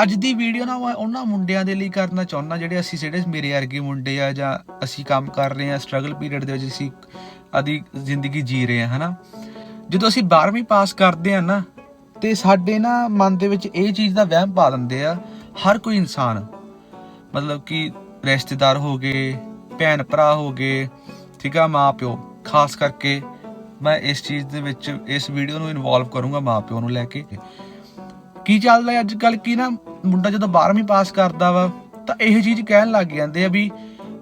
ਅੱਜ ਦੀ ਵੀਡੀਓ ਨਾ ਮੈਂ ਉਹਨਾਂ ਮੁੰਡਿਆਂ ਦੇ ਲਈ ਕਰਨਾ ਚਾਹੁੰਦਾ, ਜਿਹੜੇ ਅਸੀਂ ਜਿਹੜੇ ਮੇਰੇ ਵਰਗੇ ਮੁੰਡੇ ਆ ਜਾਂ ਅਸੀਂ ਕੰਮ ਕਰ ਰਹੇ ਆ ਸਟਰਗਲ ਪੀਰੀਅਡ ਦੇ ਵਿੱਚ ਅਸੀਂ ਆਦੀ ਜ਼ਿੰਦਗੀ ਜੀ ਰਹੇ ਆ ਹਨਾ? ਜਦੋਂ ਅਸੀਂ 12ਵੀਂ ਪਾਸ ਕਰਦੇ ਆ ਨਾ, ਤੇ ਸਾਡੇ ਨਾ ਮਨ ਦੇ ਵਿੱਚ ਇਹ ਚੀਜ਼ ਦਾ ਵਹਿਮ ਪਾ ਦਿੰਦੇ ਆ, ਹਰ ਕੋਈ ਇਨਸਾਨ, ਮਤਲਬ ਕਿ ਰਿਸ਼ਤੇਦਾਰ ਹੋ ਗਏ, ਭੈਣ ਭਰਾ ਹੋ ਗਏ, ਠੀਕ ਆ ਮਾਂ ਪਿਓ ਖਾਸ ਕਰਕੇ ਮੈਂ ਇਸ ਚੀਜ਼ ਦੇ ਵਿੱਚ, ਇਸ ਵੀਡੀਓ ਨੂੰ ਇਨਵੋਲਵ ਕਰੂੰਗਾ ਮਾਂ ਪਿਓ ਨੂੰ ਲੈ ਕੇ। ਕੀ ਚੱਲਦਾ ਅੱਜ ਕੱਲ ਕੀ ਨਾ ਮੁੰਡਾ ਜਦੋਂ 12ਵੀਂ ਪਾਸ ਕਰਦਾ ਵਾ, ਤਾਂ ਇਹ ਚੀਜ਼ ਕਹਿਣ ਲੱਗ ਜਾਂਦੇ ਆ ਵੀ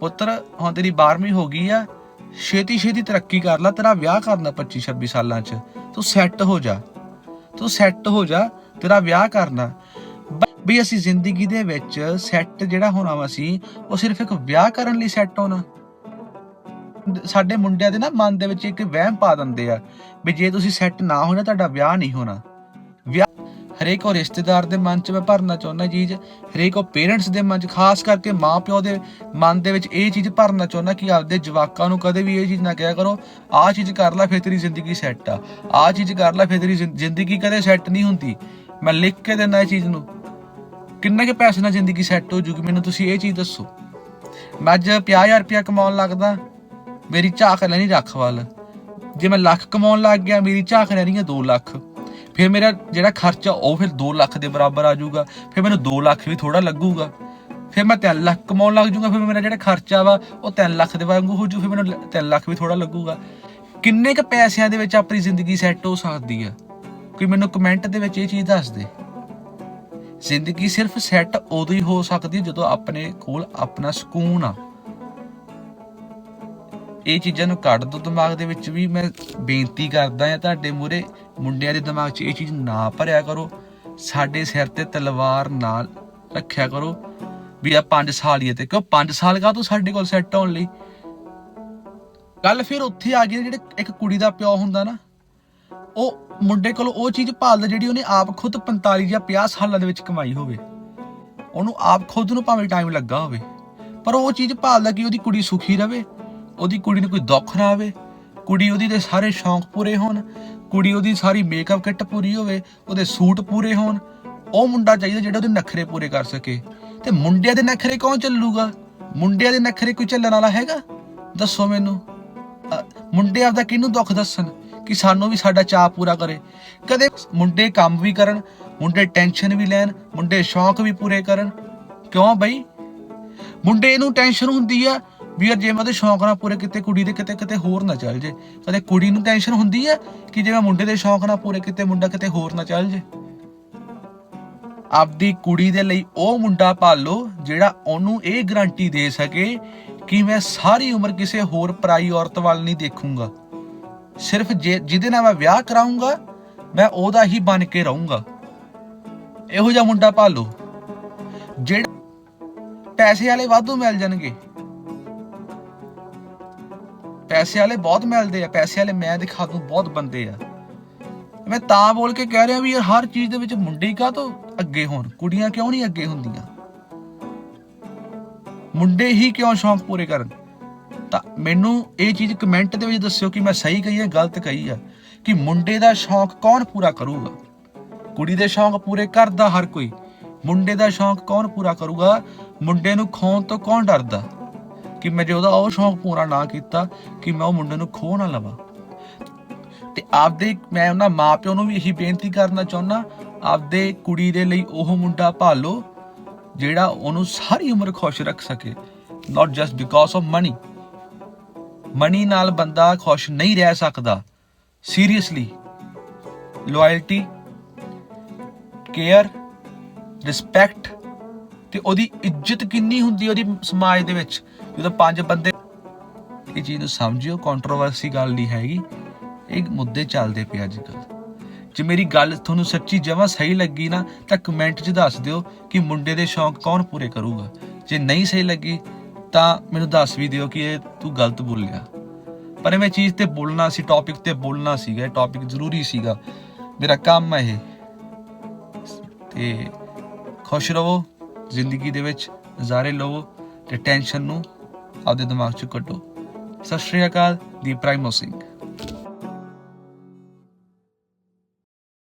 ਪੁੱਤਰ, ਹੁਣ ਤੇਰੀ 12ਵੀਂ ਹੋ ਗਈ ਆ ਛੇਤੀ ਛੇਤੀ ਤਰੱਕੀ ਕਰ ਲੈ, ਤੇਰਾ ਵਿਆਹ ਕਰਨਾ 25 26 ਸਾਲਾਂ 'ਚ। ਤੂੰ ਸੈੱਟ ਹੋ ਜਾ। ਤੂੰ ਸੈੱਟ ਹੋ ਜਾ, ਤੇਰਾ ਵਿਆਹ ਕਰਨਾ। ਵੀ ਅਸੀਂ ਜ਼ਿੰਦਗੀ ਦੇ ਵਿੱਚ ਸੈੱਟ ਜਿਹੜਾ ਹੋਣਾ ਵਾ ਸੀ ਉਹ ਸਿਰਫ ਇੱਕ ਵਿਆਹ ਕਰਨ ਲਈ ਸੈੱਟ ਹੋਣਾ। ਸਾਡੇ ਮੁੰਡਿਆਂ ਦੇ ਨਾ ਮਨ ਦੇ ਵਿੱਚ ਇੱਕ ਵਹਿਮ ਪਾ ਦਿੰਦੇ ਆ, ਵੀ ਜੇ ਤੁਸੀਂ ਸੈੱਟ ਨਾ ਹੋਣਾ, ਤੁਹਾਡਾ ਵਿਆਹ ਨਹੀਂ ਹੋਣਾ। ਵਿਆਹ ਹਰੇਕ ਉਹ ਰਿਸ਼ਤੇਦਾਰ ਦੇ ਮਨ 'ਚ ਮੈਂ ਭਰਨਾ ਚਾਹੁੰਦਾ ਚੀਜ਼, ਹਰੇਕ ਉਹ ਪੇਰੈਂਟਸ ਦੇ ਮਨ 'ਚ, ਖਾਸ ਕਰਕੇ ਮਾਪਿਓ ਦੇ ਮਨ ਦੇ ਵਿੱਚ ਇਹ ਚੀਜ਼ ਭਰਨਾ ਚਾਹੁੰਦਾ ਕਿ ਆਪਦੇ ਜਵਾਕਾਂ ਨੂੰ ਕਦੇ ਵੀ ਇਹ ਚੀਜ਼ ਨਾ ਕਿਹਾ ਕਰੋ, ਆਹ ਚੀਜ਼ ਕਰ ਲੈ ਫਿਰ ਤੇਰੀ ਜ਼ਿੰਦਗੀ ਸੈੱਟ ਆ। ਆਹ ਚੀਜ਼ ਕਰ ਲੈ ਫਿਰ ਤੇਰੀ ਜ਼ਿੰ- ਜ਼ਿੰਦਗੀ ਕਦੇ ਸੈੱਟ ਨਹੀਂ ਹੁੰਦੀ। ਮੈਂ ਲਿਖ ਕੇ ਦਿੰਦਾ ਇਹ ਚੀਜ਼ ਨੂੰ। ਕਿੰਨਾ ਕੇ ਪੈਸੇ ਨਾਲ ਜ਼ਿੰਦਗੀ ਸੈੱਟ ਹੋ ਜੂਗੀ? ਮੈਨੂੰ ਤੁਸੀਂ ਇਹ ਚੀਜ਼ ਦੱਸੋ। ਮੈਂ ਅੱਜ 50000 ਰੁਪਇਆ ਕਮਾਉਣ ਲੱਗਦਾ। ਮੇਰੀ ਝਾਕ ਲੈਣੀ ਰੱਖ ਵੱਲ। ਜੇ ਮੈਂ ਲੱਖ ਕਮਾਉਣ ਲੱਗ ਗਿਆ, ਮੇਰੀ ਝਾਕ ਲੈਣੀ ਹੈ 2 ਲੱਖ। ਫਿਰ ਮੇਰਾ ਜਿਹੜਾ ਖਰਚਾ ਉਹ ਫਿਰ 2 ਲੱਖ ਦੇ ਬਰਾਬਰ ਆ ਜਾਊਗਾ, ਫਿਰ ਮੈਨੂੰ 2 ਲੱਖ ਵੀ ਥੋੜਾ ਲੱਗੂਗਾ। ਫਿਰ ਮੈਂ 3 ਲੱਖ ਕਮਾਉਣ ਲੱਗ ਜਾਊਗਾ, ਫਿਰ ਮੇਰਾ ਜਿਹੜਾ ਖਰਚਾ ਵਾ ਉਹ 3 ਲੱਖ ਦੇ ਵਾਂਗੂ ਹੋ ਜੂ ਫਿਰ ਮੈਨੂੰ 3 ਲੱਖ ਵੀ ਥੋੜਾ ਲੱਗੂਗਾ। ਕਿੰਨੇ ਕ ਪੈਸਿਆਂ ਦੇ ਵਿੱਚ ਆਪਣੀ ਜ਼ਿੰਦਗੀ ਸੈੱਟ ਹੋ ਸਕਦੀ ਆ? ਕੋਈ ਮੈਨੂੰ ਕਮੈਂਟ ਦੇ ਵਿੱਚ ਇਹ ਚੀਜ਼ ਦੱਸ ਦੇ। ਜ਼ਿੰਦਗੀ ਸਿਰਫ ਸੈੱਟ ਉਦੋਂ ਹੀ ਹੋ ਸਕਦੀ ਹੈ ਜਦੋਂ ਆਪਣੇ ਕੋਲ ਆਪਣਾ ਸਕੂਨ ਆ। ਇਹ ਚੀਜ਼ਾਂ ਨੂੰ ਕੱਢ ਦੋ ਦਿਮਾਗ ਦੇ ਵਿੱਚ ਵੀ ਮੈਂ ਬੇਨਤੀ ਕਰਦਾ ਆ ਤੁਹਾਡੇ ਮੂਰੇ ਮੁੰਡਿਆਂ ਦੇ ਦਿਮਾਗ 'ਚ ਇਹ ਚੀਜ਼ ਨਾ ਭਰਿਆ ਕਰੋ। ਸਾਡੇ ਸਿਰ ਤੇ ਤਲਵਾਰ ਨਾਲ ਰੱਖਿਆ ਕਰੋ ਵੀ ਆ 5 ਸਾਲ ਹੀ ਹੈ ਤੇ ਕਿਉਂ 5 ਸਾਲ ਕਾ ਤੂੰ ਸਾਡੇ ਕੋਲ ਸੈੱਟ ਹੋਣ ਲਈ? ਗੱਲ ਫਿਰ ਉੱਥੇ ਆ ਗਈ ਜਿਹੜੇ ਇੱਕ ਕੁੜੀ ਦਾ ਪਿਓ ਹੁੰਦਾ ਨਾ, ਉਹ ਮੁੰਡੇ ਕੋਲ ਉਹ ਚੀਜ਼ ਭਾਲਦਾ ਜਿਹੜੀ ਉਹਨੇ ਆਪ ਖੁਦ 45 ਜਾਂ 50 ਸਾਲਾਂ ਦੇ ਵਿੱਚ ਕਮਾਈ ਹੋਵੇ। ਉਹਨੂੰ ਆਪ ਖੁਦ ਨੂੰ ਭਾਵੇਂ ਟਾਈਮ ਲੱਗਾ ਹੋਵੇ, ਪਰ ਉਹ ਚੀਜ਼ ਭਾਲਦਾ ਕਿ ਉਹਦੀ ਕੁੜੀ ਸੁਖੀ ਰਵੇ, ਉਹਦੀ ਕੁੜੀ ਨੂੰ ਕੋਈ ਦੁੱਖ ਨਾ ਆਵੇ, ਕੁੜੀ ਉਹਦੀ ਦੇ ਸਾਰੇ ਸ਼ੌਂਕ ਪੂਰੇ ਹੋਣ ਕੁੜੀ ਉਹਦੀ ਸਾਰੀ ਮੇਕਅਪ ਕਿੱਟ ਪੂਰੀ ਹੋਵੇ, ਉਹਦੇ ਸੂਟ ਪੂਰੇ ਹੋਣ, ਉਹ ਮੁੰਡਾ ਚਾਹੀਦਾ ਜਿਹੜਾ ਉਹਦੇ ਨਖਰੇ ਪੂਰੇ ਕਰ ਸਕੇ। ਤੇ ਮੁੰਡਿਆਂ ਦੇ ਨਖਰੇ ਕੌਣ ਚੱਲੂਗਾ? ਮੁੰਡਿਆਂ ਦੇ ਨਖਰੇ ਕੋਈ ਚੱਲਣ ਵਾਲਾ ਹੈਗਾ? ਦੱਸੋ ਮੈਨੂੰ। ਮੁੰਡੇ ਆਪਦਾ ਕਿਹਨੂੰ ਦੁੱਖ ਦੱਸਣ ਕਿ ਸਾਨੂੰ ਵੀ ਸਾਡਾ ਚਾਹ ਪੂਰਾ ਕਰੇ? ਕਦੇ ਮੁੰਡੇ ਕੰਮ ਵੀ ਕਰਨ, ਮੁੰਡੇ ਟੈਨਸ਼ਨ ਵੀ ਲੈਣ, ਮੁੰਡੇ ਸ਼ੌਂਕ ਵੀ ਪੂਰੇ ਕਰਨ? ਕਿਉਂ ਬਈ? ਮੁੰਡੇ ਨੂੰ ਟੈਨਸ਼ਨ ਹੁੰਦੀ ਆ ਵੀ ਯਾਰ ਜੇ ਮੈਂ ਉਹਦੇ ਸ਼ੌਂਕ ਨਾਲ ਪੂਰੇ ਕੀਤੇ, ਕੁੜੀ ਦੇ ਕਿਤੇ ਕਿਤੇ ਹੋਰ ਨਾ ਚੱਲ ਜੇ। ਕਦੇ ਕੁੜੀ ਨੂੰ ਟੈਨਸ਼ਨ ਹੁੰਦੀ ਹੈ ਕਿ ਜੇ ਮੈਂ ਮੁੰਡੇ ਦੇ ਸ਼ੌਂਕ ਨਾ ਪੂਰੇ ਕੀਤੇ, ਮੁੰਡਾ ਕਿਤੇ ਹੋਰ ਨਾ ਚੱਲ ਜੇ? ਆਪਦੀ ਕੁੜੀ ਦੇ ਲਈ ਉਹ ਮੁੰਡਾ ਭਾਲੋ ਜਿਹੜਾ ਉਹਨੂੰ ਇਹ ਗਾਰੰਟੀ ਦੇ ਸਕੇ ਕਿ ਮੈਂ ਸਾਰੀ ਉਮਰ ਕਿਸੇ ਹੋਰ ਪਰਾਈ ਔਰਤ ਵੱਲ ਨਹੀਂ ਦੇਖੂੰਗਾ। ਸਿਰਫ ਜੇ, ਜਿਹਦੇ ਨਾਲ ਮੈਂ ਵਿਆਹ ਕਰਾਉਂਗਾ ਮੈਂ ਉਹਦਾ ਹੀ ਬਣ ਕੇ ਰਹੂੰਗਾ। ਇਹੋ ਜਿਹਾ ਮੁੰਡਾ ਭਾਲੋ ਜਿਹੜਾ ਪੈਸੇ ਵਾਲੇ ਵਾਧੂ ਮਿਲ ਜਾਣਗੇ। ਪੈਸੇ ਵਾਲੇ ਬਹੁਤ ਮਿਲਦੇ ਆ, ਪੈਸੇ ਵਾਲੇ ਮੈਂ ਦਿਖਾ ਦੂੰ, ਬਹੁਤ ਬੰਦੇ ਆ। ਮੈਂ ਤਾਂ ਬੋਲ ਕੇ ਕਹਿ ਰਿਹਾ ਵੀ ਯਾਰ ਹਰ ਚੀਜ਼ ਦੇ ਵਿੱਚ ਮੁੰਡੇ ਹੀ ਕਾਹ ਤੋਂ ਅੱਗੇ ਹੋਣ, ਕੁੜੀਆਂ ਕਿਉਂ ਨਹੀਂ ਅੱਗੇ ਹੁੰਦੀਆਂ? ਮੁੰਡੇ ਹੀ ਕਿਉਂ ਸ਼ੌਂਕ ਪੂਰੇ ਕਰਨ? ਤਾਂ ਮੈਨੂੰ ਇਹ ਚੀਜ਼ ਕਮੈਂਟ ਦੇ ਵਿੱਚ ਦੱਸਿਓ ਕਿ ਮੈਂ ਸਹੀ ਕਹੀ ਹੈ ਗਲਤ ਕਹੀ ਹੈ ਕਿ ਮੁੰਡੇ ਦਾ ਸ਼ੌਂਕ ਕੌਣ ਪੂਰਾ ਕਰੂਗਾ? ਕੁੜੀ ਦੇ ਸ਼ੌਂਕ ਪੂਰੇ ਕਰਦਾ ਹਰ ਕੋਈ, ਮੁੰਡੇ ਦਾ ਸ਼ੌਂਕ ਕੌਣ ਪੂਰਾ ਕਰੂਗਾ? ਮੁੰਡੇ ਨੂੰ ਖੋਣ ਤੋਂ ਕੌਣ ਡਰਦਾ? ਕਿ ਮੈਂ ਜੇ ਉਹਦਾ ਉਹ ਸ਼ੌਂਕ ਪੂਰਾ ਨਾ ਕੀਤਾ, ਕਿ ਮੈਂ ਉਹ ਮੁੰਡੇ ਨੂੰ ਖੋ ਨਾ ਲਵਾਂ। ਤੇ ਆਪਦੇ ਮੈਂ ਉਹਨਾਂ ਮਾਪਿਆਂ ਨੂੰ ਵੀ ਇਹੀ ਬੇਨਤੀ ਕਰਨਾ ਚਾਹੁੰਦਾ ਆਪਦੇ ਕੁੜੀ ਦੇ ਲਈ ਉਹ ਮੁੰਡਾ ਭਾਲੋ, ਜਿਹੜਾ ਉਹਨੂੰ ਸਾਰੀ ਉਮਰ ਖੁਸ਼ ਰੱਖ ਸਕੇ। Not just because of money money ਨਾਲ ਬੰਦਾ ਖੁਸ਼ ਨਹੀਂ ਰਹਿ ਸਕਦਾ। ਸੀਰੀਅਸਲੀ ਲਾਇਲਟੀ ਕੇਅਰ ਰਿਸਪੈਕਟ ਤੇ ਉਹਦੀ ਇੱਜ਼ਤ ਕਿੰਨੀ ਹੁੰਦੀ ਉਹਦੀ ਸਮਾਜ ਦੇ ਵਿੱਚ? ਜਦੋਂ ਪੰਜ ਬੰਦੇ ਇਹ ਚੀਜ਼ ਨੂੰ ਸਮਝਿਓ ਕੰਟਰੋਵਰਸੀ ਗੱਲ ਨਹੀਂ ਹੈਗੀ। ਇਹ ਮੁੱਦੇ ਚੱਲਦੇ ਪਏ ਅੱਜ ਕੱਲ ਜੇ ਮੇਰੀ ਗੱਲ ਤੁਹਾਨੂੰ ਸੱਚੀ ਜਮਾਂ ਸਹੀ ਲੱਗੀ ਨਾ, ਤਾਂ ਕਮੈਂਟ 'ਚ ਦੱਸ ਦਿਓ ਕਿ ਮੁੰਡੇ ਦੇ ਸ਼ੌਂਕ ਕੌਣ ਪੂਰੇ ਕਰੂਗਾ। ਜੇ ਨਹੀਂ ਸਹੀ ਲੱਗੀ, ਤਾਂ ਮੈਨੂੰ ਦੱਸ ਵੀ ਦਿਓ ਕਿ ਇਹ ਤੂੰ ਗਲਤ ਬੋਲਿਆ। ਪਰ ਮੈਂ ਚੀਜ਼ ਤੇ ਬੋਲਣਾ ਸੀ ਟੌਪਿਕ ਤੇ ਬੋਲਣਾ ਸੀਗਾ, ਇਹ ਟੌਪਿਕ ਜ਼ਰੂਰੀ ਸੀਗਾ। ਮੇਰਾ ਕੰਮ ਹੈ ਇਹ। ਤੇ ਖੁਸ਼ ਰਹੋ। ਜ਼ਿੰਦਗੀ ਦੇ ਵਿੱਚ ਨਜ਼ਾਰੇ ਲਵੋ ਤੇ ਟੈਨਸ਼ਨ ਨੂੰ ਆਪਦੇ ਦਿਮਾਗ 'ਚ ਕੱਢੋ। ਸਤਿ ਸ਼੍ਰੀ ਅਕਾਲ ਦੀ ਪ੍ਰਾਈਮੋ ਸਿੰਘ